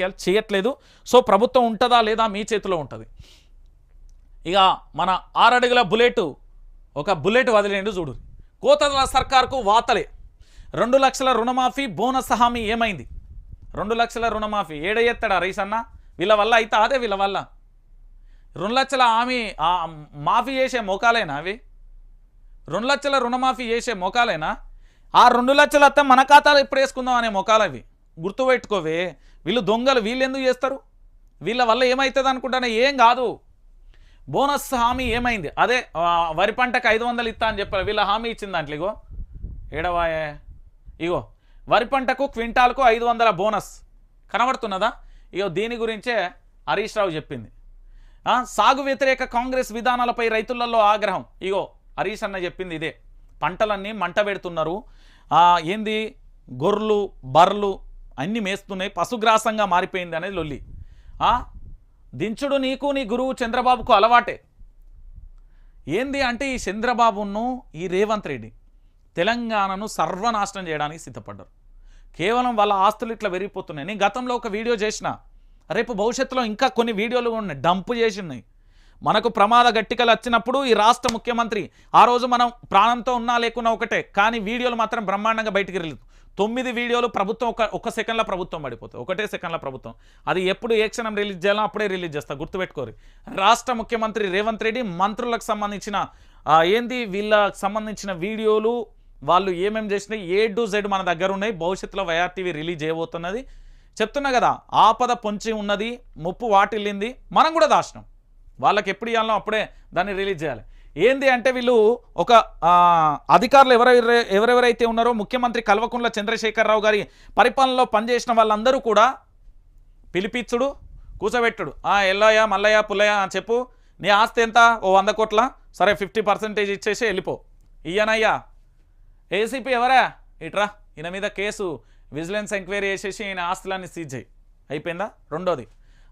చేయట్లేదు. సో ప్రభుత్వం ఉంటుందా లేదా మీ చేతిలో ఉంటుంది. ఇక మన ఆరడుగుల బుల్లెట్ ఒక బుల్లెట్ వదిలేండు చూడు. కోతల సర్కార్కు వాతలే రెండు లక్షల రుణమాఫీ బోనస్ హామీ ఏమైంది? రెండు లక్షల రుణమాఫీ. ఏడయ్యెత్తాడా రైస్ అన్న వీళ్ళ వల్ల అయితే అదే వీళ్ళ వల్ల. రెండు లక్షల హామీ మాఫీ చేసే మోకాలేనా అవి? రెండు లక్షల రుణమాఫీ చేసే మోకాలేనా? ఆ రెండు లక్షలు అత్త మన ఖాతాలో ఎప్పుడు వేసుకుందాం అనే మొఖాలు అవి గుర్తుపెట్టుకోవే. వీళ్ళు దొంగలు వీళ్ళు ఎందుకు చేస్తారు? వీళ్ళ వల్ల ఏమవుతుంది అనుకుంటానే? ఏం కాదు. బోనస్ హామీ ఏమైంది? అదే వరి పంటకు ఐదు వందలు ఇస్తా అని చెప్పారు. వీళ్ళ హామీ ఇచ్చింది దాంట్లో ఇగో ఏడవాయే? ఇగో వరి పంటకు క్వింటాల్కు ఐదు వందల బోనస్. కనబడుతున్నదా? ఇగో దీని గురించే హరీష్ రావు చెప్పింది. సాగు వ్యతిరేక కాంగ్రెస్ విధానాలపై రైతులలో ఆగ్రహం. ఇగో హరీష్ అన్న చెప్పింది ఇదే. పంటలన్నీ మంట పెడుతున్నారు. ఏంది? గొర్రెలు బర్రెలు అన్నీ మేస్తున్నాయి పశుగ్రాసంగా మారిపోయింది అనేది లొల్లి. దించుడు నీకు నీ గురువు చంద్రబాబుకు అలవాటే. ఏంది అంటే ఈ చంద్రబాబును ఈ రేవంత్ రెడ్డి తెలంగాణను సర్వనాశనం చేయడానికి సిద్ధపడ్డారు. కేవలం వాళ్ళ ఆస్తులు ఇట్లా పెరిగిపోతున్నాయి. నేను గతంలో ఒక వీడియో చేసిన. రేపు భవిష్యత్తులో ఇంకా కొన్ని వీడియోలు ఉన్నాయి. డంపు చేసి ఉన్నాయి. మనకు ప్రమాద గట్టికలు వచ్చినప్పుడు ఈ రాష్ట్ర ముఖ్యమంత్రి ఆ రోజు మనం ప్రాణంతో ఉన్నా లేకున్నా ఒకటే కానీ వీడియోలు మాత్రం బ్రహ్మాండంగా బయటికి వెళ్ళదు. తొమ్మిది వీడియోలు ప్రభుత్వం ఒక ఒక సెకండ్లో ప్రభుత్వం పడిపోతుంది. ఒకటే సెకండ్లో ప్రభుత్వం. అది ఎప్పుడు ఏ క్షణం రిలీజ్ చేయాలో అప్పుడే రిలీజ్ చేస్తా గుర్తుపెట్టుకోరు. రాష్ట్ర ముఖ్యమంత్రి రేవంత్ రెడ్డి మంత్రులకు సంబంధించిన ఏంది వీళ్ళకి సంబంధించిన వీడియోలు వాళ్ళు ఏమేమి చేసినాయి? ఏ టు జెడ్ మన దగ్గర ఉన్నాయి. భవిష్యత్తులో వైఆర్టీవీ రిలీజ్ చేయబోతున్నది. చెప్తున్నా కదా ఆపద పొంచి ఉన్నది ముప్పు వాటిల్లింది. మనం కూడా దాచినాం వాళ్ళకి ఎప్పుడు ఇవ్వాలో అప్పుడే దాన్ని రిలీజ్ చేయాలి. ఏంది అంటే వీళ్ళు ఒక అధికారులు ఎవరెవరు ఎవరెవరైతే ఉన్నారో ముఖ్యమంత్రి కల్వకుంట్ల చంద్రశేఖరరావు గారి పరిపాలనలో పనిచేసిన వాళ్ళందరూ కూడా పిలిపించుడు కూర్చోబెట్టుడు ఆ ఎల్లయ్య మల్లయ్య పుల్లయ్య అని చెప్పు నీ ఆస్తి ఎంత? ఓ వంద కోట్ల? సరే ఫిఫ్టీ పర్సెంటేజ్ ఇచ్చేసి వెళ్ళిపో. ఇయ్యనయ్యా. ఏసీపీ ఎవరా? ఇట్రా ఈయన మీద కేసు. విజిలెన్స్ ఎంక్వైరీ చేసేసి ఈయన ఆస్తులన్నీ సీజ్ చేయి. అయిపోయిందా? రెండోది.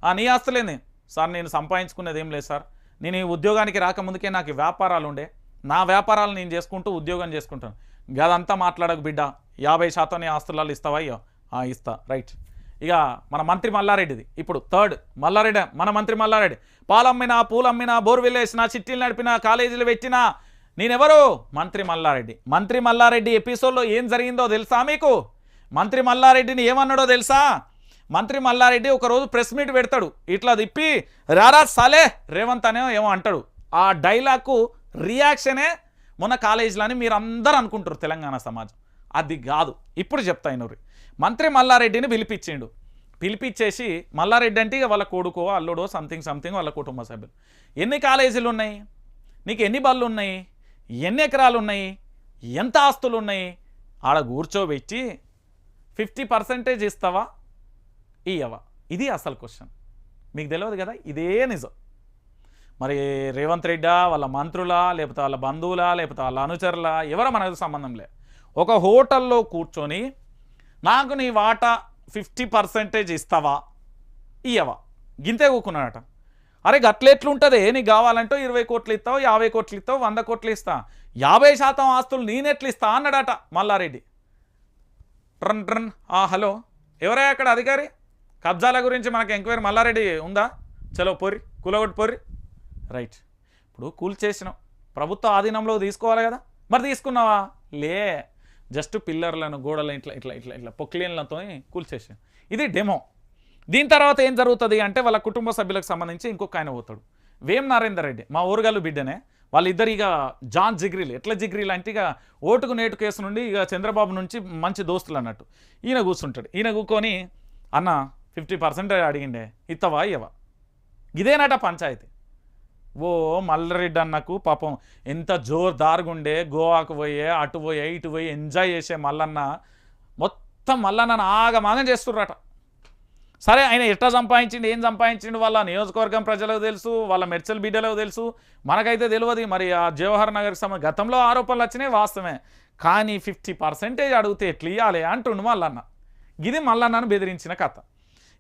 ఆ నీ ఆస్తులేంది? సార్ నేను సంపాదించుకునేది ఏం లేదు సార్. నేను ఈ ఉద్యోగానికి రాకముందుకే నాకు వ్యాపారాలు ఉండే. నా వ్యాపారాలు నేను చేసుకుంటూ ఉద్యోగం చేసుకుంటాను. గదంతా మాట్లాడకు బిడ్డ. యాభై శాతం నీ ఆస్తులాలు ఇస్తావా? అయ్యో. ఇస్తా. రైట్. ఇక మన మంత్రి మల్లారెడ్డిది. ఇప్పుడు థర్డ్ మల్లారెడ్డి మన మంత్రి మల్లారెడ్డి. పాలమ్మినా పూలమ్మినా బోర్వెల్ వేసినా చిట్టీలు నడిపినా కాలేజీలు పెట్టినా నేనెవరు? మంత్రి మల్లారెడ్డి. మంత్రి మల్లారెడ్డి ఎపిసోడ్లో ఏం జరిగిందో తెలుసా మీకు? మంత్రి మల్లారెడ్డిని ఏమన్నాడో తెలుసా? మంత్రి మల్లారెడ్డి ఒకరోజు ప్రెస్ మీట్ పెడతాడు. ఇట్లా తిప్పి రారా సాలే రేవంత్ అనే ఏమో అంటాడు. ఆ డైలాగ్కు రియాక్షనే మొన్న కాలేజీలో అని మీరు అందరూ అనుకుంటారు తెలంగాణ సమాజం. అది కాదు. ఇప్పుడు చెప్తా ఇనూరి. మంత్రి మల్లారెడ్డిని పిలిపించిండు. పిలిపించేసి మల్లారెడ్డి అంటే ఇక వాళ్ళ కొడుకో అల్లుడో సంథింగ్ సంథింగ్ వాళ్ళ కుటుంబ సభ్యులు. ఎన్ని కాలేజీలు ఉన్నాయి? నీకు ఎన్ని బళ్ళు ఉన్నాయి ఎన్ని ఎకరాలు ఉన్నాయి ఎంత ఆస్తులు ఉన్నాయి ఆడ కూర్చోబెట్టి ఫిఫ్టీ పర్సెంటేజ్ ఇస్తావా? ఈ అవ ఇది అసలు క్వశ్చన్. మీకు తెలియదు కదా ఇదే నిజం. మరి రేవంత్ రెడ్డా వాళ్ళ మంత్రులా లేకపోతే వాళ్ళ బంధువులా లేకపోతే వాళ్ళ అనుచరులా ఎవరో మనకు సంబంధం లే. ఒక హోటల్లో కూర్చొని నాకు నీ వాటా ఫిఫ్టీ పర్సెంటేజ్ ఇస్తావా? ఇయ్యవా గింతే కూకున్నాడట. అరే గట్లెట్లుంటుంది నీకు కావాలంటే ఇరవై కోట్లు ఇస్తావు యాభై కోట్లు ఇస్తావు వంద కోట్లు ఇస్తా. యాభై శాతం ఆస్తులు నేనెట్లు ఇస్తా? అన్నాడట మల్లారెడ్డి. ట్రన్ ట్రన్. ఆ హలో. ఎవరే అక్కడ అధికారి? కబ్జాల గురించి మనకి ఎంక్వైరీ మల్లారెడ్డి ఉందా? చలో పోరి కూలగొట్టు పోరి రైట్. ఇప్పుడు కూల్ చేసినాం ప్రభుత్వ ఆధీనంలో తీసుకోవాలి కదా? మరి తీసుకున్నావా? లే జస్ట్ పిల్లర్లను గోడలు ఇట్లా ఇట్లా ఇట్లా ఇట్లా పొక్లీన్లతో కూల్ చేసాం ఇది డెమో. దీని తర్వాత ఏం జరుగుతుంది అంటే వాళ్ళ కుటుంబ సభ్యులకు సంబంధించి ఇంకొక ఆయన పోతాడు. వేం నరేందర్ రెడ్డి మా ఊరుగాలు బిడ్డనే. వాళ్ళిద్దరు ఇక జాన్ జిగ్రీలు ఎట్లా జిగ్రీలు అంటే ఇక ఓటుకు నేటు కేసు నుండి ఇక చంద్రబాబు నుంచి మంచి దోస్తులు అన్నట్టు. ఈయన కూర్చుంటాడు. ఈయన కూకొని అన్న ఫిఫ్టీ పర్సెంట్ అడిగిండే ఇత్తవా ఇవ్వవా ఇదేనట పంచాయతీ. ఓ మల్లరెడ్డి అన్నకు పాపం ఎంత జోర్దారుగుండే గోవాకు పోయే అటు పోయే ఇటు పోయి ఎంజాయ్ చేసే మల్లన్న మొత్తం మల్లన్నను ఆగమాగం చేస్తుర్రట. సరే ఆయన ఎట్లా సంపాదించిండు ఏం సంపాదించిండు వాళ్ళ నియోజకవర్గం ప్రజలకు తెలుసు వాళ్ళ మెర్చల్ బిడ్డలకు తెలుసు మనకైతే తెలియదు మరి ఆ జవహర్ నగర్కి సంబంధించి గతంలో ఆరోపణలు వచ్చినాయి వాస్తవమే. కానీ ఫిఫ్టీ పర్సెంటేజ్ అడిగితే ఎట్లా ఇవ్వాలి అంటుండు మల్లన్న. ఇది మల్లన్నను బెదిరించిన కథ.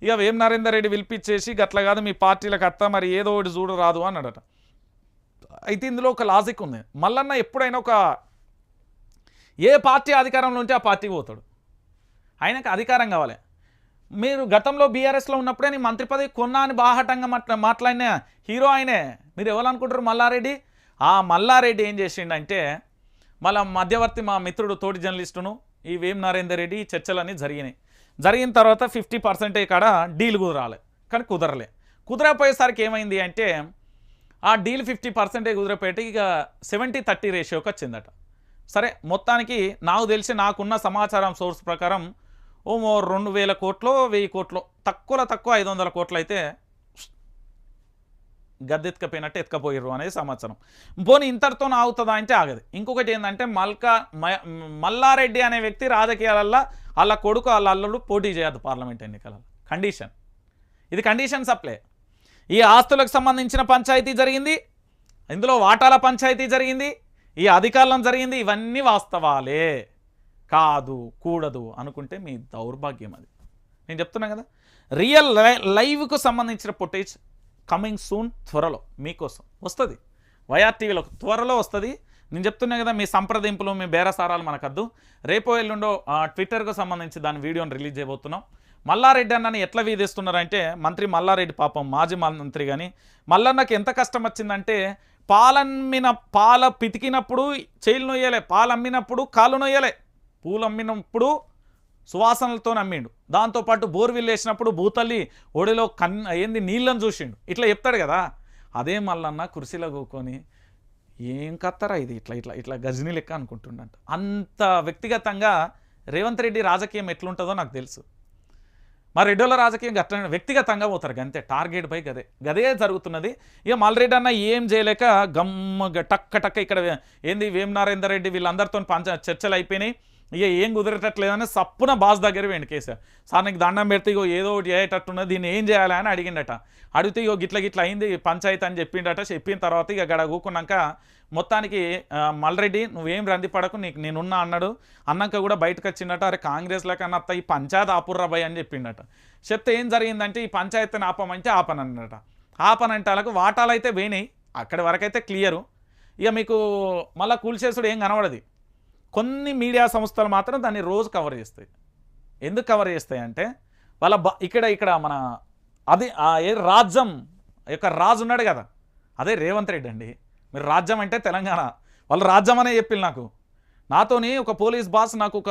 ఇక వేం నరేందర్ రెడ్డి పిలిపించేసి గట్ల కాదు మీ పార్టీలకు అత్త మరి ఏదో ఒకటి చూడరాదు అన్నాడట. అయితే ఇందులో ఒక లాజిక్ ఉంది. మల్లన్న ఎప్పుడైనా ఒక ఏ పార్టీ అధికారంలో ఉంటే ఆ పార్టీకి పోతాడు. ఆయనకు అధికారం కావాలి. మీరు గతంలో బీఆర్ఎస్లో ఉన్నప్పుడే నీ మంత్రి పదవి కొన్నా అని బాహటంగా మాట్లా మాట్లాడిన హీరో ఆయనే. మీరు ఎవరు అనుకుంటారు మల్లారెడ్డి? ఆ మల్లారెడ్డి ఏం చేసిండంటే మళ్ళా మధ్యవర్తి మా మిత్రుడు తోటి జర్నలిస్టును ఈ వేం నరేందర్ రెడ్డి చర్చలన్నీ జరిగినాయి. జరిగిన తర్వాత ఫిఫ్టీ పర్సెంటే కాడ డీల్ కుదరాలి కానీ కుదరలే. కుదరపోయేసరికి ఏమైంది అంటే ఆ డీల్ ఫిఫ్టీ పర్సెంటే కుదిరిపోయేట ఇక సెవెంటీ థర్టీ రేషియోకి వచ్చిందట. సరే మొత్తానికి నాకు తెలిసి నాకున్న సమాచారం సోర్స్ ప్రకారం ఓ రెండు వేల కోట్లో వెయ్యి కోట్లో తక్కువలో తక్కువ ఐదు వందల కోట్లు అయితే గద్దెత్తుకపోయినట్టు ఎత్తుకపోయారు అనేది సమాచారం. పోనీ ఇంతటితో ఆగుతుందా అంటే ఆగదు. ఇంకొకటి ఏంటంటే మల్కా మ- మల్లారెడ్డి అనే వ్యక్తి రాజకీయాలల్లో వాళ్ళ కొడుకు వాళ్ళ అల్లుడు పోటీ చేయద్దు పార్లమెంట్ ఎన్నికలలో. కండిషన్. ఇది కండిషన్ సప్లై. ఈ ఆస్తులకు సంబంధించిన పంచాయతీ జరిగింది. ఇందులో వాటాల పంచాయతీ జరిగింది. ఈ అధికారులం జరిగింది. ఇవన్నీ వాస్తవాలే. కాదు కూడదు అనుకుంటే మీ దౌర్భాగ్యం అది. నేను చెప్తున్నా కదా. రియల్ లై- లైవ్కు సంబంధించిన ఫుటేజ్ కమింగ్ సూన్ త్వరలో మీకోసం. వస్తుంది. వైఆర్టీవీలో త్వరలో వస్తుంది. నేను చెప్తున్నా కదా మీ సంప్రదింపులు మీ బేరసారాలు మనకద్దు. రేపో ఎల్లుండో ట్విట్టర్కు సంబంధించి దాని వీడియోని రిలీజ్ చేయబోతున్నాం. మల్లారెడ్డి అన్నని ఎట్లా వీధిస్తున్నారంటే మంత్రి మల్లారెడ్డి పాపం మాజీ మంత్రి కానీ మల్లన్నకి ఎంత కష్టం వచ్చిందంటే పాలమ్మిన పాల పితికినప్పుడు చేయిలు నొయ్యలే పాలు అమ్మినప్పుడు నొయ్యలే పూలు అమ్మినప్పుడు సువాసనలతో నమ్మిండు. దాంతోపాటు బోర్విల్ వేసినప్పుడు భూతల్లి ఒడిలో కన్ ఏంది నీళ్ళని చూసిండు. ఇట్లా చెప్తాడు కదా. అదే మల్లన్న కుర్చీలో కూకొని ఏం కత్తరా ఇది? ఇట్లా ఇట్లా ఇట్లా గజనీ లెక్క అనుకుంటుండంట. అంత వ్యక్తిగతంగా రేవంత్ రెడ్డి రాజకీయం ఎట్లుంటుందో నాకు తెలుసు. మా రెడ్డోల రాజకీయం గట్ల వ్యక్తిగతంగా పోతారు అంతే టార్గెట్ పై గదే. గదే జరుగుతున్నది. ఇక మల్రెడ్డి అన్న ఏం చేయలేక గమ్మ గ- టక్క టక్క ఇక్కడ ఏంది వేం నరేందర్ రెడ్డి వీళ్ళందరితో పంచ చర్చలు అయిపోయినాయి. ఇక ఏం కుదిరేటట్లేదని సప్పున బాస్ దగ్గర వెండికేశారు సార్ నీకు దండం పెడితే ఇగో ఏదో ఒకటి అయ్యేటట్టున్నది దీన్ని ఏం చేయాలి? అని అడిగిండట. అడిగితే ఇగో గిట్ల గిట్ల అయింది పంచాయతీ అని చెప్పిండట. చెప్పిన తర్వాత ఇక గడ కూకున్నాక మొత్తానికి మల్రెడ్డి నువ్వేం రంది పడకు నీకు నేనున్నా అన్నాడు. అన్నాక కూడా బయటకు వచ్చిండట. అరే కాంగ్రెస్లో కన్నా అత్త ఈ పంచాయతీ ఆపుర్రాబాయ్ అని చెప్పిండట. చెప్తే ఏం జరిగిందంటే ఈ పంచాయతీని ఆపమంటే ఆపనన్నట. ఆపనంటే వాళ్ళకు వాటాలు అయితే పోయినాయి. అక్కడి వరకైతే క్లియరు. ఇక మీకు మళ్ళీ కూల్చేసుడు ఏం కనబడది. కొన్ని మీడియా సంస్థలు మాత్రం దాన్ని రోజు కవర్ చేస్తాయి. ఎందుకు కవర్ చేస్తాయి అంటే వాళ్ళ బ ఇక్కడ ఇక్కడ మన అది ఏ రాజ్యం యొక్క రాజు ఉన్నాడు కదా అదే రేవంత్ రెడ్డి అండి. మీరు రాజ్యం అంటే తెలంగాణ. వాళ్ళు రాజ్యం అనే చెప్పిల్లు నాకు. నాతోని ఒక పోలీస్ బాస్ నాకు ఒక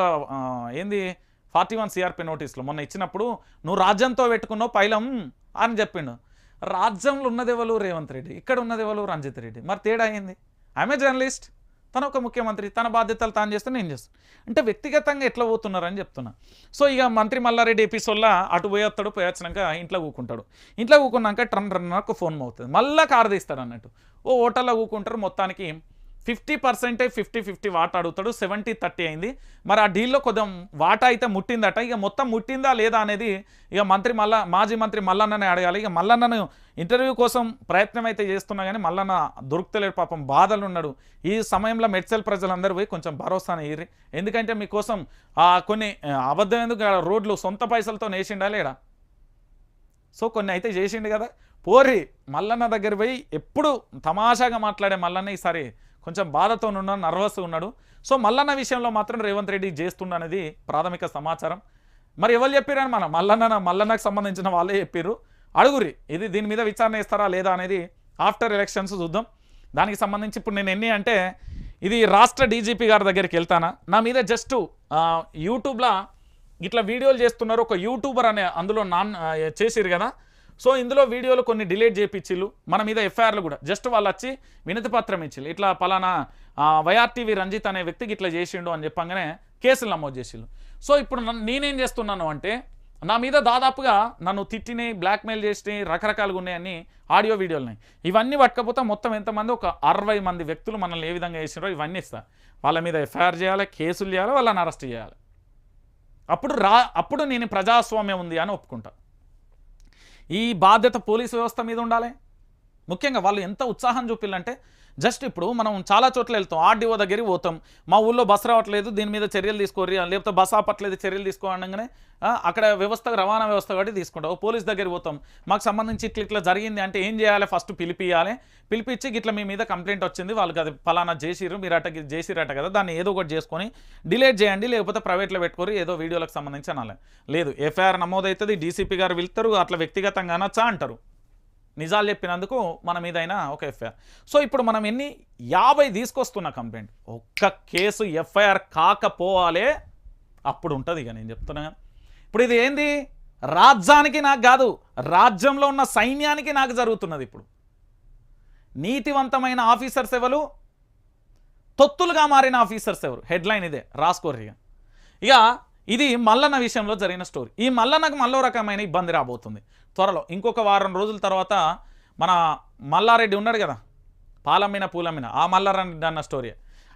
ఏంది ఫార్టీ వన్ సిఆర్పి నోటీసులు మొన్న ఇచ్చినప్పుడు నువ్వు రాజ్యంతో పెట్టుకున్నావు పైలం అని చెప్పిండు. రాజ్యంలో ఉన్నది ఎవరు రేవంత్ రెడ్డి? ఇక్కడ ఉన్నది ఎవరు రంజిత్ రెడ్డి? మరి తేడా అయింది ఐఎమ్ జర్నలిస్ట్ తన ఒక ముఖ్యమంత్రి తన బాధ్యతలు తాను చేస్తే నేను చేస్తాను అంటే వ్యక్తిగతంగా ఎట్లా పోతున్నారని చెప్తున్నా. సో ఇక మంత్రి మల్లారెడ్డి ఎపిసోడ్లో అటు పోయేస్తాడు పోయొచ్చినాక ఇంట్లో కూకుంటాడు. ఇంట్లో కూకున్నాక ట్రన్ రన్నర్కు ఫోన్ అవుతుంది మళ్ళీ కారు తీస్తాడు అన్నట్టు. ఓ హోటల్లో కూకుంటారు మొత్తానికి ఫిఫ్టీ పర్సెంటే ఫిఫ్టీ ఫిఫ్టీ వాటా అడుగుతాడు సెవెంటీ థర్టీ అయింది. మరి ఆ డీల్లో కొంచెం వాటా అయితే ముట్టిందట. ఇక మొత్తం ముట్టిందా లేదా అనేది ఇక మంత్రి మల్ల మాజీ మంత్రి మల్లన్ననే అడగాలి. ఇక మల్లన్నను ఇంటర్వ్యూ కోసం ప్రయత్నం అయితే చేస్తున్నా కానీ మల్లన్న దొరుకుతలేడు పాపం బాధలు ఉన్నాడు. ఈ సమయంలో మెడ్సెల్ ప్రజలందరూ పోయి కొంచెం భరోసాని ఇయ్యి ఎందుకంటే మీకోసం కొన్ని అబద్ధం ఎందుకు రోడ్లు సొంత పైసలతో నేసిండా లేడా? సో కొన్ని అయితే చేసిండు కదా. పోరి మల్లన్న దగ్గర పోయి ఎప్పుడు తమాషాగా మాట్లాడే మల్లన్న ఈసారి కొంచెం బాధతో ఉన్నాడు నర్వస్ ఉన్నాడు. సో మల్లన్న విషయంలో మాత్రం రేవంత్ రెడ్డి చేస్తుండ అనేది ప్రాథమిక సమాచారం. మరి ఎవరు చెప్పారని మన మల్లన్న మల్లన్నకు సంబంధించిన వాళ్ళే చెప్పారు అడుగురి ఇది దీని మీద విచారణ ఇస్తారా లేదా అనేది ఆఫ్టర్ ఎలక్షన్స్ చూద్దాం. దానికి సంబంధించి ఇప్పుడు నేను ఎన్ని అంటే ఇది రాష్ట్ర డీజీపీ గారి దగ్గరికి వెళ్తానా? నా మీద జస్ట్ యూట్యూబ్లో ఇట్లా వీడియోలు చేస్తున్నారు. ఒక యూట్యూబర్ అనే అందులో నాన్ చేసిరు కదా. సో ఇందులో వీడియోలు కొన్ని డిలీట్ చేయించిల్లు మన మీద ఎఫ్ఐఆర్లు కూడా. జస్ట్ వాళ్ళు వచ్చి వినతి పత్రం ఇచ్చిల్లు. ఇట్లా పలానా వైఆర్టీవీ రంజిత్ అనే వ్యక్తికి ఇట్లా చేసిండు అని చెప్పంగానే కేసులు నమోదు చేసిల్లు. సో ఇప్పుడు నేనేం చేస్తున్నాను అంటే నా మీద దాదాపుగా నన్ను తిట్టినాయి బ్లాక్మెయిల్ చేసినాయి రకరకాలుగా ఉన్నాయని ఆడియో వీడియోలు ఉన్నాయి ఇవన్నీ పట్టకపోతే మొత్తం ఎంతమంది ఒక అరవై మంది వ్యక్తులు మనల్ని ఏ విధంగా చేసినారో ఇవన్నీ ఇస్తా. వాళ్ళ మీద ఎఫ్ఐఆర్ చేయాలి కేసులు చేయాలి వాళ్ళని అరెస్ట్ చేయాలి? అప్పుడు రా అప్పుడు నేను ప్రజాస్వామ్యం ఉంది అని ఒప్పుకుంటా. ఈ బాధ్యత పోలీసు వ్యవస్థ మీద ఉండాలి? ముఖ్యంగా వాళ్ళు ఎంత ఉత్సాహం చూపిల్లంటే జస్ట్ ఇప్పుడు మనం చాలా చోట్ల వెళ్తాం. ఆర్డీఓ దగ్గరికి పోతాం. మా ఊళ్ళో బస్ రావట్లేదు దీని మీద చర్యలు తీసుకోరి లేకపోతే బస్ ఆపట్లేదు చర్యలు తీసుకోవడంగానే అక్కడ వ్యవస్థ రవాణా వ్యవస్థ కాబట్టి తీసుకుంటాం. పోలీస్ దగ్గరికి పోతాం. మాకు సంబంధించి ఇట్లా ఇట్లా జరిగింది అంటే ఏం చేయాలి? ఫస్ట్ పిలిపియాలి. పిలిపించి ఇట్లా మీ మీద కంప్లైంట్ వచ్చింది. వాళ్ళకి అది ఫలానా చేసిర్రు మీరు అట చేసిరట కదా దాన్ని ఏదో ఒకటి చేసుకొని డిలేట్ చేయండి లేకపోతే ప్రైవేట్లో పెట్టుకోరు ఏదో వీడియోలకు సంబంధించి అనాలి. లేదు ఎఫ్ఐఆర్ నమోదవుతుంది డీసీపీ గారు వెళ్తారు అట్లా వ్యక్తిగతంగా అనొచ్చా అంటారు. నిజాలు చెప్పినందుకు మన మీదైనా ఒక ఎఫ్ఐఆర్. సో ఇప్పుడు మనం ఎన్ని? యాభై తీసుకొస్తున్న కంప్లైంట్. ఒక్క కేసు ఎఫ్ఐఆర్ కాకపోవాలే అప్పుడు ఉంటుంది ఇక నేను చెప్తున్నా. ఇప్పుడు ఇది ఏంది? రాజ్యానికి నాకు కాదు రాజ్యంలో ఉన్న సైన్యానికి నాకు జరుగుతున్నది ఇప్పుడు. నీతివంతమైన ఆఫీసర్స్ ఎవరు? తొత్తులుగా మారిన ఆఫీసర్స్ ఎవరు? హెడ్లైన్ ఇదే రాసుకోరు ఇక. ఇక ఇది మల్లన్న విషయంలో జరిగిన స్టోరీ. ఈ మల్లన్నకు మళ్ళో రకమైన ఇబ్బంది రాబోతుంది. త్వరలో. ఇంకొక వారం రోజుల తర్వాత మన మల్లారెడ్డి ఉన్నాడు కదా పాలమ్మిన పూలమ్మిన ఆ మల్లారెడ్డి అన్న స్టోరీ.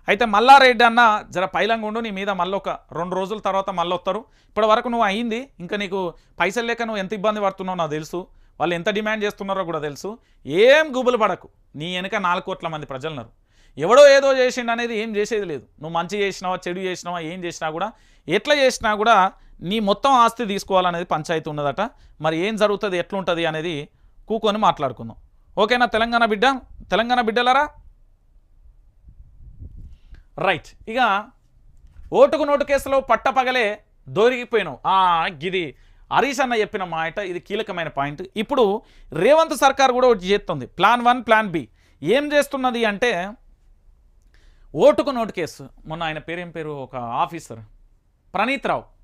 అయితే మల్లారెడ్డి అన్న జర పైలంగా ఉండు నీ మీద మళ్ళీ ఒక రెండు రోజుల తర్వాత మళ్ళీ వస్తారు ఇప్పటి వరకు నువ్వు అయింది ఇంకా నీకు పైసలు లేక నువ్వు ఎంత ఇబ్బంది పడుతున్నావు నాకు తెలుసు. వాళ్ళు ఎంత డిమాండ్ చేస్తున్నారో కూడా తెలుసు. ఏం గుబులు పడకు. నీ వెనుక నాలుగు కోట్ల మంది ప్రజలున్నారు. ఎవడో ఏదో చేసిండు అనేది ఏం చేసేది లేదు. నువ్వు మంచి చేసినావా చెడు చేసినావా ఏం చేసినా కూడా ఎట్లా చేసినా కూడా నీ మొత్తం ఆస్తి తీసుకోవాలనేది పంచాయతీ ఉన్నదట. మరి ఏం జరుగుతుంది ఎట్లుంటుంది అనేది కూకొని మాట్లాడుకుందాం. ఓకేనా తెలంగాణ బిడ్డ? తెలంగాణ బిడ్డలరా? రైట్. ఇక ఓటుకు నోటు కేసులో పట్టపగలే దొరికిపోయినావు. ఇది గిది హరీష్ అన్న చెప్పిన మాట ఇది కీలకమైన పాయింట్. ఇప్పుడు రేవంత్ సర్కార్ కూడా ఒకటి చేస్తుంది. Plan one plan B. ఏం చేస్తున్నది అంటే ఓటుకు నోటు కేసు. మొన్న ఆయన పేరేం పేరు? ఒక ఆఫీసర్. ప్రణీత్ రావు.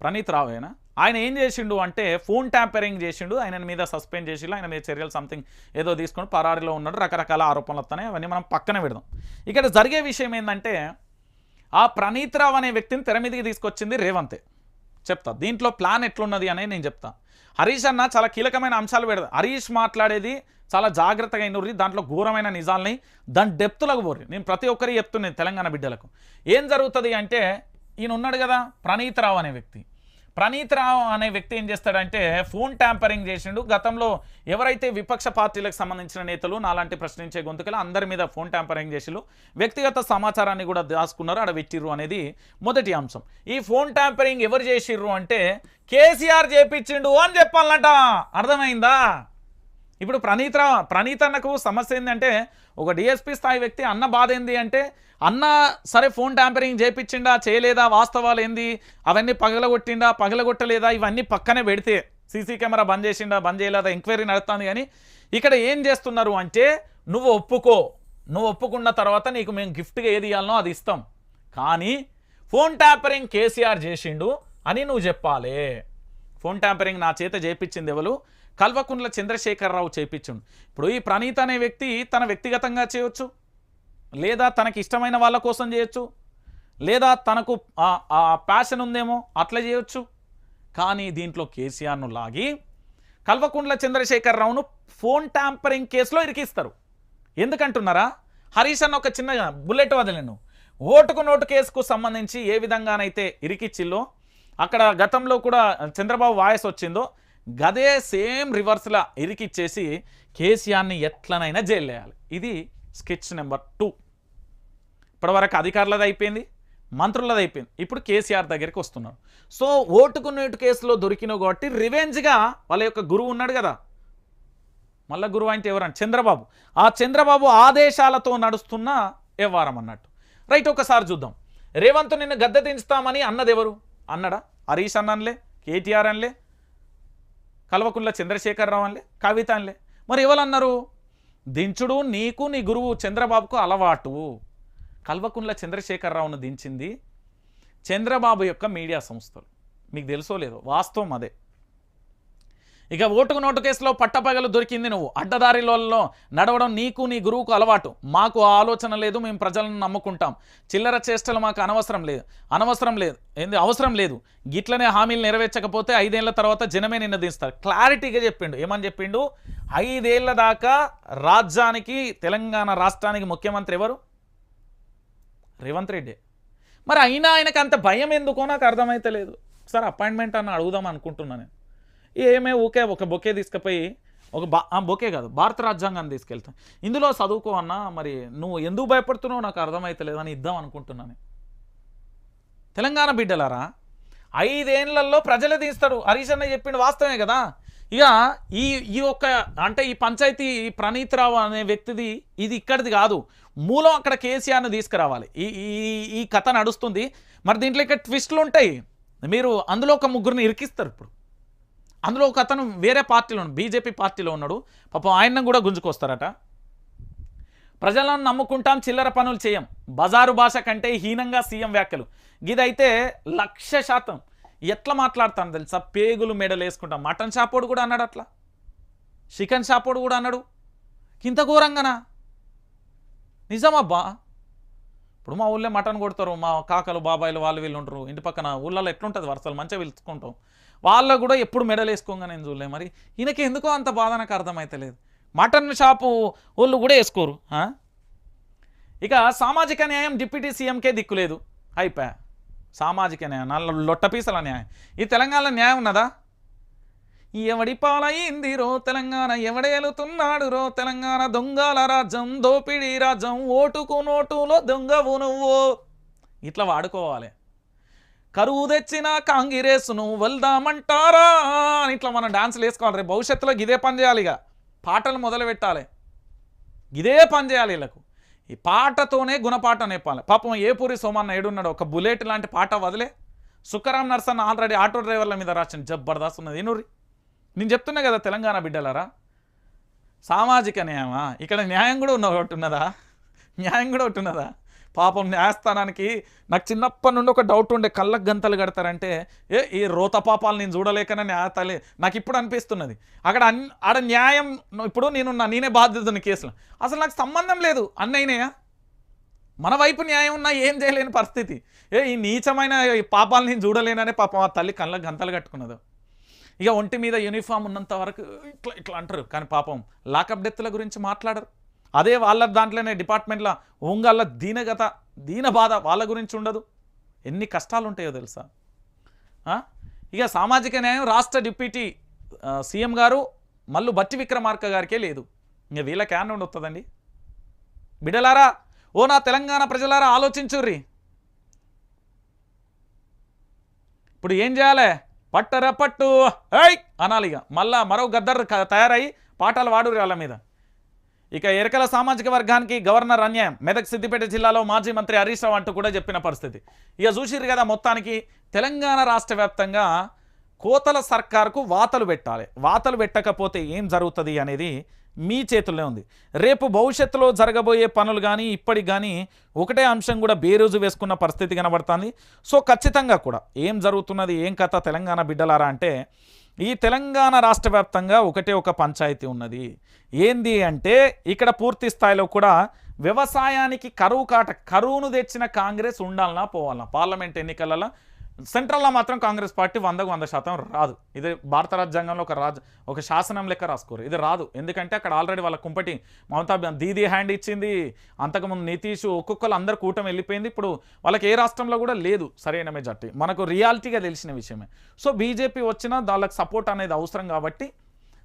ప్రణీత్ రావు ఆయన ఆయన ఏం చేసిండు అంటే ఫోన్ ట్యాంపరింగ్ చేసిండు. ఆయన మీద సస్పెండ్ చేసిండు. ఆయన మీద చర్యలు సంథింగ్ ఏదో తీసుకొని పరారీలో ఉన్నాడు. రకరకాల ఆరోపణలు వస్తున్నాయి. అవన్నీ మనం పక్కన పెడదాం. ఇక్కడ జరిగే విషయం ఏంటంటే ఆ ప్రణీత్ రావు అనే వ్యక్తిని తెర మీదకి తీసుకొచ్చింది రేవంతే. చెప్తా. దీంట్లో ప్లాన్ ఎట్లున్నది అనేది నేను చెప్తా. హరీష్ అన్న చాలా కీలకమైన అంశాలు పెడదా హరీష్ మాట్లాడేది చాలా జాగ్రత్తగా అయినరి దాంట్లో ఘోరమైన నిజాలని దాని డెప్త్లకు పోర్రి. నేను ప్రతి ఒక్కరికి చెప్తున్నాను తెలంగాణ బిడ్డలకు. ఏం జరుగుతుంది అంటే ఈయన ఉన్నాడు కదా ప్రణీతరావు అనే వ్యక్తి. ప్రణీతరావు అనే వ్యక్తి ఏం చేస్తాడంటే ఫోన్ ట్యాంపరింగ్ చేసిండు. గతంలో ఎవరైతే విపక్ష పార్టీలకు సంబంధించిన నేతలు నాలాంటి ప్రశ్నించే గొంతుకలు అందరి మీద ఫోన్ ట్యాంపరింగ్ చేసిరు వ్యక్తిగత సమాచారాన్ని కూడా దాచుకున్నారు. ఆడ పెట్టిర్రు అనేది మొదటి అంశం. ఈ ఫోన్ ట్యాంపరింగ్ ఎవరు చేసిర్రు అంటే కేసీఆర్ చేపించిండు అని చెప్పాలంట. అర్థమైందా? ఇప్పుడు ప్రణీత రా అన్నకు సమస్య ఏంటంటే ఒక డిఎస్పీ స్థాయి వ్యక్తి అన్న బాధ ఏంది అంటే అన్న సరే ఫోన్ ట్యాంపరింగ్ చేపించిండా చేయలేదా వాస్తవాలు ఏంది అవన్నీ పగలగొట్టిండా పగలగొట్టలేదా ఇవన్నీ పక్కనే పెడితే సీసీ కెమెరా బంద్ చేసిండా బంద్ చేయలేదా ఎంక్వైరీ నడుస్తుంది కానీ ఇక్కడ ఏం చేస్తున్నారు అంటే నువ్వు ఒప్పుకో నువ్వు ఒప్పుకున్న తర్వాత నీకు మేము గిఫ్ట్గా ఏది ఇవ్వాలనో అది ఇస్తాం. కానీ ఫోన్ ట్యాంపరింగ్ కేసీఆర్ చేసిండు అని నువ్వు చెప్పాలి. ఫోన్ ట్యాంపరింగ్ నా చేత చేపించింది ఎవరు? కల్వకుండ్ల చంద్రశేఖరరావు చేపించుండు. ఇప్పుడు ఈ ప్రణీత్ అనే వ్యక్తి తన వ్యక్తిగతంగా చేయొచ్చు? లేదా తనకి ఇష్టమైన వాళ్ళ కోసం చేయొచ్చు? లేదా తనకు ఆ- ప్యాషన్ ఉందేమో అట్లా చేయొచ్చు? కానీ దీంట్లో కేసీఆర్ను లాగి కల్వకుండ్ల చంద్రశేఖరరావును ఫోన్ ట్యాంపరింగ్ కేసులో ఇరికిస్తారు. ఎందుకంటున్నారా? హరీష్ అన్న ఒక చిన్న బుల్లెట్ వదిలేను ఓటుకు నోటు కేసుకు సంబంధించి ఏ విధంగానైతే ఇరికిచ్చిల్లో అక్కడ గతంలో కూడా చంద్రబాబు వాయిస్ వచ్చిందో గదే సేమ్ రివర్స్లా ఇరికిచ్చేసి కేసీఆర్ని ఎట్లనైనా జైలు వేయాలి ఇది స్కెచ్ నెంబర్ టూ. ఇప్పటివరకు అధికారులది అయిపోయింది మంత్రులది అయిపోయింది. ఇప్పుడు కేసీఆర్ దగ్గరికి వస్తున్నారు. సో ఓటుకు నీటు కేసులో దొరికినవు కాబట్టి రివెంజ్గా వాళ్ళ యొక్క గురువు ఉన్నాడు కదా. మళ్ళా గురువు అంటే ఎవరని చంద్రబాబు. ఆ చంద్రబాబు ఆదేశాలతో నడుస్తున్న వ్యవహారం అన్నట్టు. రైట్ ఒకసారి చూద్దాం. రేవంత్ నిన్ను గద్దె దించుతామని అన్నది ఎవరు అన్నడా? హరీష్ అన్నలే కేటీఆర్ అనలే కల్వకుండ్ల చంద్రశేఖరరావు అనిలే కవిత మరి ఎవరు అన్నారు దించుడు నీకు నీ గురువు చంద్రబాబుకు అలవాటు. కల్వకుండ్ల చంద్రశేఖరరావును దించింది చంద్రబాబు యొక్క మీడియా సంస్థలు. మీకు తెలుసో లేదో? వాస్తవం అదే. ఇక ఓటుకు నోటు కేసులో పట్టపగలు దొరికింది నువ్వు. అడ్డదారిలో నడవడం నీకు నీ గురువుకు అలవాటు. మాకు ఆ ఆలోచన లేదు మేము ప్రజలను నమ్ముకుంటాం. చిల్లర చేష్టలు మాకు అనవసరం లేదు. అనవసరం లేదు. ఏంది? అవసరం లేదు. గిట్లనే హామీలు నెరవేర్చకపోతే ఐదేళ్ళ తర్వాత జనమే నిన్నదిస్తారు క్లారిటీగా చెప్పిండు. ఏమని చెప్పిండు? ఐదేళ్ళ దాకా రాజ్యానికి తెలంగాణ రాష్ట్రానికి ముఖ్యమంత్రి ఎవరు? రేవంత్ రెడ్డి. మరి అయినా ఆయనకు అంత భయం ఎందుకో నాకు అర్థమైతే లేదు సార్ అపాయింట్మెంట్ అన్న అడుగుదాం అనుకుంటున్నాను నేను. ఏమే ఊకే ఒక బొకే తీసుకుపోయి ఒక బా బొకే కాదు భారత రాజ్యాంగాన్ని తీసుకెళ్తాం. ఇందులో చదువుకో అన్నా మరి నువ్వు ఎందుకు భయపడుతున్నావు నాకు అర్థమవుతలేదని ఇద్దాం అనుకుంటున్నాను తెలంగాణ బిడ్డలారా ఐదేళ్ళలో ప్రజలే తీస్తాడు. హరీష్ అన్న చెప్పిండు వాస్తవమే కదా. ఇక ఈ ఈ ఒక్క అంటే ఈ పంచాయతీ ఈ ప్రణీత్ రావు అనే వ్యక్తిది ఇది ఇక్కడిది కాదు. మూలం అక్కడ కేసీఆర్ని తీసుకురావాలి. ఈ ఈ ఈ కథ నడుస్తుంది. మరి దీంట్లో ఇక్కడ ట్విస్టులు ఉంటాయి. మీరు అందులో ఒక ముగ్గురిని ఇరికిస్తారు ఇప్పుడు. అందులో ఒక అతను వేరే పార్టీలో బీజేపీ పార్టీలో ఉన్నాడు. పాపం ఆయన కూడా గుంజుకొస్తారట. ప్రజలను నమ్ముకుంటాం చిల్లర పనులు చేయం. బజారు భాష కంటే హీనంగా సీఎం వ్యాఖ్యలు. ఇదైతే లక్ష శాతం ఎట్లా మాట్లాడతాను తెలుసా? పేగులు మెడలు వేసుకుంటాం. మటన్ షాపోడు కూడా అన్నాడు అట్లా. చికెన్ షాపోడు కూడా అన్నాడు. ఇంత ఘోరంగానా? నిజమబ్బా ఇప్పుడు మా ఊళ్ళో మటన్ కొడతారు. మా కాకలు బాబాయిలు వాళ్ళు వీళ్ళు ఉంటారు. ఇంటి పక్కన ఊళ్ళలో ఎట్లుంటుంది? వరుసలు మంచిగా పిలుచుకుంటాం. వాళ్ళ కూడా ఎప్పుడు మెడల్ వేసుకోగా నేను చూడలే మరి. ఈయనకి ఎందుకో అంత బాధ నాకు అర్థమైతలేదు మటన్ షాపు వాళ్ళు కూడా వేసుకోరు ఇక సామాజిక న్యాయం డిప్యూటీ సీఎంకే దిక్కులేదు అయిపోయా సామాజిక న్యాయం నల్ల లొట్టపీసల న్యాయం. ఈ తెలంగాణలో న్యాయం ఉన్నదా? ఎవడి పాలయ్యింది రో తెలంగాణ ఎవడేలుతున్నాడు రో తెలంగాణ? దొంగల రాజ్యం దోపిడీ రాజ్యం ఓటుకు నోటులో దొంగవు నువ్వు. ఇట్లా వాడుకోవాలి. కరువు తెచ్చిన కాంగిరేసును వెళ్దామంటారా అని ఇట్లా మనం డాన్సులు వేసుకోవాలి రేపు భవిష్యత్తులో ఇదే పని చేయాలి ఇక. పాటలు మొదలు పెట్టాలి. ఇదే పని చేయాలి వీళ్ళకు. ఈ పాటతోనే గుణపాఠం నేర్పాలి. పాపం ఏపూరి సోమన్న ఏడున్నాడు ఒక బుల్లెట్ లాంటి పాట వదిలే. సుఖరామ్ నర్సన్ ఆల్రెడీ ఆటో డ్రైవర్ల మీద రాసిన జబర్దస్త్ ఉన్నది. ఏనూరి నేను చెప్తున్నా కదా తెలంగాణ బిడ్డలారా. సామాజిక న్యాయమా? ఇక్కడ న్యాయం కూడా ఉన్న ఒకటి ఉన్నదా? న్యాయం కూడా ఒకటి ఉన్నదా? పాపం న్యాయస్థానానికి నాకు చిన్నప్పటి నుండి ఒక డౌట్ ఉండే కళ్ళకు గంతలు కడతారంటే ఏ ఈ రోత పాపాలు నేను చూడలేకనే న్యాయతలే నాకు ఇప్పుడు అనిపిస్తున్నది. అక్కడ అన్ ఆడ న్యాయం ఇప్పుడు నేనున్నా నేనే బాధ్యతని కేసులో. అసలు నాకు సంబంధం లేదు. అన్నయ్యనయా? మన వైపు న్యాయం ఉన్నా ఏం చేయలేని పరిస్థితి. ఏ ఈ నీచమైన ఈ పాపాలు నేను చూడలేననే పాపం ఆ తల్లి కళ్ళకు గంతలు కట్టుకున్నది. ఇక ఒంటి మీద యూనిఫామ్ ఉన్నంత వరకు ఇట్లా ఇట్లా అంటారు. కానీ పాపం లాకప్ డెత్ల గురించి మాట్లాడరు. అదే వాళ్ళ దాంట్లోనే డిపార్ట్మెంట్లో ఒంగాళ్ళ దీనగత దీన బాధ వాళ్ళ గురించి ఉండదు. ఎన్ని కష్టాలు ఉంటాయో తెలుసా ఇక సామాజిక న్యాయం రాష్ట్ర డిప్యూటీ సీఎం గారు మల్లు బట్టి విక్రమార్క గారికే లేదు. ఇంకా వీళ్ళకి క్యాన్ నుండి వస్తుందండి బిడలారా ఓ నా తెలంగాణ ప్రజలారా ఆలోచించుర్రి. ఇప్పుడు ఏం చేయాలి? పట్టరా పట్టు ఏయ్! అనాలి ఇక మళ్ళా మరో గద్దర్ తయారయ్యి తయారై పాటలు వాడు వాళ్ళ మీద. ఇక ఎరకల సామాజిక వర్గానికి గవర్నర్ అన్యాయం. మెదక్ సిద్దిపేట జిల్లాలో మాజీ మంత్రి హరీష్ రావు అంటూ కూడా చెప్పిన పరిస్థితి. ఇక చూసిరు కదా మొత్తానికి తెలంగాణ రాష్ట్ర వ్యాప్తంగా కోతల సర్కార్కు వాతలు పెట్టాలి. వాతలు పెట్టకపోతే ఏం జరుగుతుంది అనేది మీ చేతుల్లో ఉంది. రేపు భవిష్యత్తులో జరగబోయే పనులు కానీ ఇప్పటికి కానీ ఒకటే అంశం కూడా బేరోజు వేసుకున్న పరిస్థితి కనబడుతుంది. సో ఖచ్చితంగా కూడా ఏం జరుగుతున్నది ఏం కథ తెలంగాణ బిడ్డలారా అంటే ఈ తెలంగాణ రాష్ట్ర వ్యాప్తంగా ఒకటే ఒక పంచాయతీ ఉన్నది. ఏంది అంటే ఇక్కడ పూర్తి స్థాయిలో కూడా వ్యవసాయానికి కరువు కాట కరువును తెచ్చిన కాంగ్రెస్ ఉండాలనా పోవాలనా? పార్లమెంట్ ఎన్నికలలో సెంట్రల్లో మాత్రం కాంగ్రెస్ పార్టీ వందకు వంద శాతం రాదు. ఇది భారత రాజ్యాంగంలో ఒక రాజ్ ఒక శాసనం లెక్క రాసుకోరు. ఇది రాదు. ఎందుకంటే అక్కడ ఆల్రెడీ వాళ్ళ కుంపటి మమతా దీదీ హ్యాండ్ ఇచ్చింది. అంతకుముందు నితీష్ ఒక్కొక్కరు అందరు కూటమి వెళ్ళిపోయింది. ఇప్పుడు వాళ్ళకి ఏ రాష్ట్రంలో కూడా లేదు సరైన మెజార్టీ. మనకు రియాలిటీగా తెలిసిన విషయమే. సో బీజేపీ వచ్చినా వాళ్ళకి సపోర్ట్ అనేది అవసరం కాబట్టి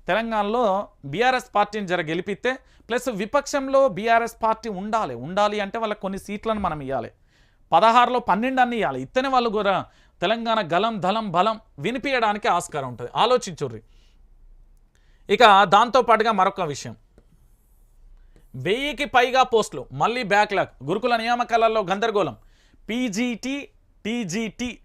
తెలంగాణలో బీఆర్ఎస్ పార్టీని జర గెలిపిస్తే ప్లస్ విపక్షంలో బీఆర్ఎస్ పార్టీ ఉండాలి. ఉండాలి అంటే వాళ్ళకి కొన్ని సీట్లను మనం ఇవ్వాలి పదహారులో పన్నెండు అన్ని ఇవ్వాలి ఇతనే వాళ్ళు కూడా తెలంగాణ గలం దళం బలం వినిపించడానికి ఆస్కారం ఉంటుంది. ఆలోచించుర్రి. ఇక దాంతో పాటుగా మరొక విషయం. వెయ్యికి పైగా పోస్టులు మళ్ళీ బ్యాక్లాగ్ గురుకుల నియామకాలలో గందరగోళం. PGT TGT